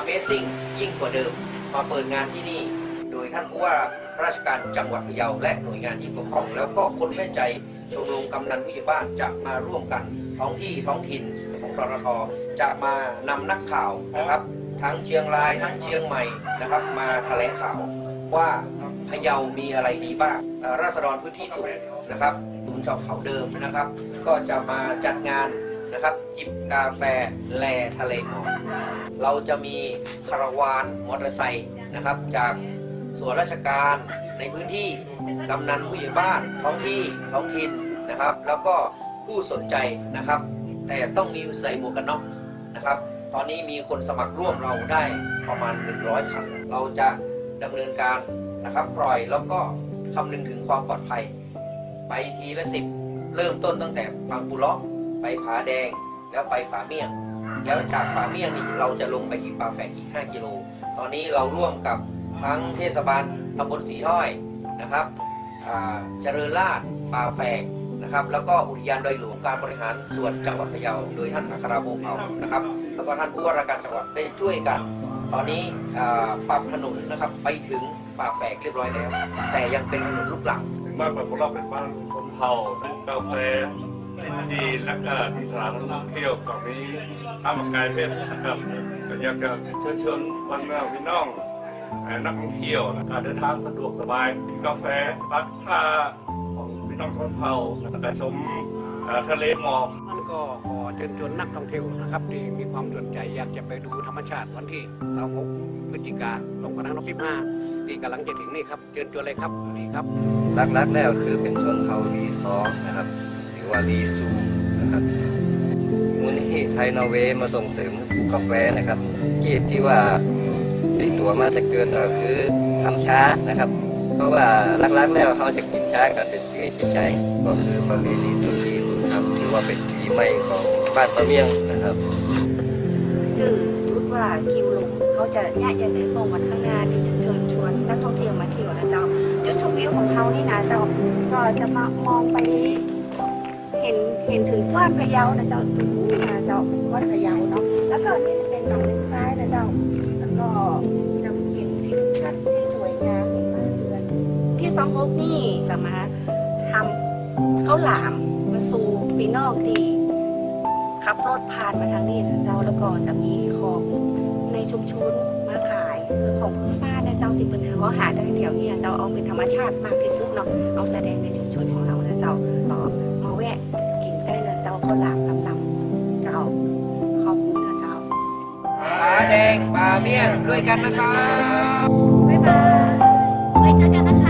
Amazing ยิ่งกว่าเดิม มาเปิดงานที่นี่ โดยท่านผู้ว่าราชการจังหวัดพะเยาและหน่วยงานที่เกี่ยวข้อง แล้วก็คนแม่ใจชมรมกำนันผู้ใหญ่บ้านจะมาร่วมกันท้องที่ท้องถิ่นของรทจะมานำนักข่าวนะครับ ทั้งเชียงรายทั้งเชียงใหม่นะครับ มาแถลงข่าวว่าพะเยามีอะไรดีบ้างราษฎรพื้นที่สูงนะครับศูนย์ชอบเขาเดิมนะครับ ก็จะมาจัดงาน นะครับ จิบกาแฟแลทะเลหมอกเราจะมีคาราวานมอเตอร์ไซค์นะครับ จากส่วนราชการในพื้นที่กำนันผู้ใหญ่บ้านท้องที่ท้องถิ่นนะครับ แล้วก็ผู้สนใจนะครับ แต่ต้องมีใส่หมวกกันน็อกนะครับ ตอนนี้มีคนสมัครร่วมเราได้ประมาณ 100คันเราจะดำเนินการนะครับ ปล่อยแล้วก็คำนึงถึงความปลอดภัย ไปทีละสิบเริ่มต้นตั้งแต่บางปูเลาะ ไปผาแดง แล้วไปป่าเมี่ยง แล้วจากป่าเมี่ยงนี่เราจะลงไปที่ป่าแฝกอีก 5 กิโล ตอนนี้เราร่วมกับทั้งเทศบาลตำบลสีถ้อยนะครับอ่าเจริญราษฎร์ป่าแฝกนะครับ แล้วก็อุทยานดอยหลวงการบริหารส่วนจังหวัดพะเยา โดยท่านอัคราโบงเผานะครับ แล้วก็ท่านผู้ว่าราชการจังหวัดได้ช่วยกัน ตอนนี้อ่าปรับถนนนะครับไปถึงป่าแฝกเรียบร้อยแล้ว แต่ยังเป็นถนนลูกหลังถึงบ้านของเราเป็นบ้านคนเผ่าเป็นกาแฟ ที่และก็ที่สถานท่องเที่ยวตรงนี้ทำกายเป็นนะครับก็อยากจะเชิญชวนวันแม่พี่น้องนักท่องเที่ยวการเดินทางสะดวกสบายกินกาแฟพักผ้าของพี่น้องชนเผ่าแล้วก็ชมทะเลหมอกก็ขอเชิญชวนนักท่องเที่ยวนะครับที่มีความสนใจอยากจะไปดูธรรมชาติวันที่ 26 พฤศจิกายน 2565ที่กำลังจะถึงนี่ครับเชิญชวนเลยครับดีครับลักๆแล้วคือเป็นชนเผ่าลีซอนะครับ วาลีซูนะครับมูลนิธิไทยนอร์เวย์มาส่งเสริมปลูกกาแฟนะครับกีดที่ว่าติดตัวมาจะเกินก็คือทำช้านะครับ เพราะว่าลักๆแล้วเขาจะกินช้ากันเป็นชื่อจิตใจ ก็คือประเพณีตุจีนครับถือว่าเป็นปีใหม่ของบ้านปะเมียงนะครับชื่อชุดว่าคิวลงเขาจะแยกยังไงลงมาข้างหน้าที่เชิญชวนนักท่องเที่ยวมาเที่ยวนะเจ้าจุดชมวิวของเขานี่นะเจ้าก็จะมามองไป เห็นถึงกว้านพะเยานะเจ้าจุดนี้นะเจ้ากว้านพะเยาเนาะแล้วก็นี่เป็นหนองเลนซ้ายนะเจ้าแล้วก็จะเห็นทิวทัศน์ที่สวยงามเห็นบ้านเรือนที่ซองฮกนี่ก็มาทำข้าวหลามมาสู่ปีนอกดีขับรถผ่านมาทางนี้นะเจ้าแล้วก็จะมีของในชุมชนมาขายคือของพื้นบ้านนะเจ้าที่เป็นเขาหาได้แถวนี้เจ้าเอาเป็นธรรมชาติมากที่สุดเนาะเอาแสดงในชุม แดงป่าเมี่ยงด้วยกันนะครับ บ๊ายบายไว้เจอกันนะคะ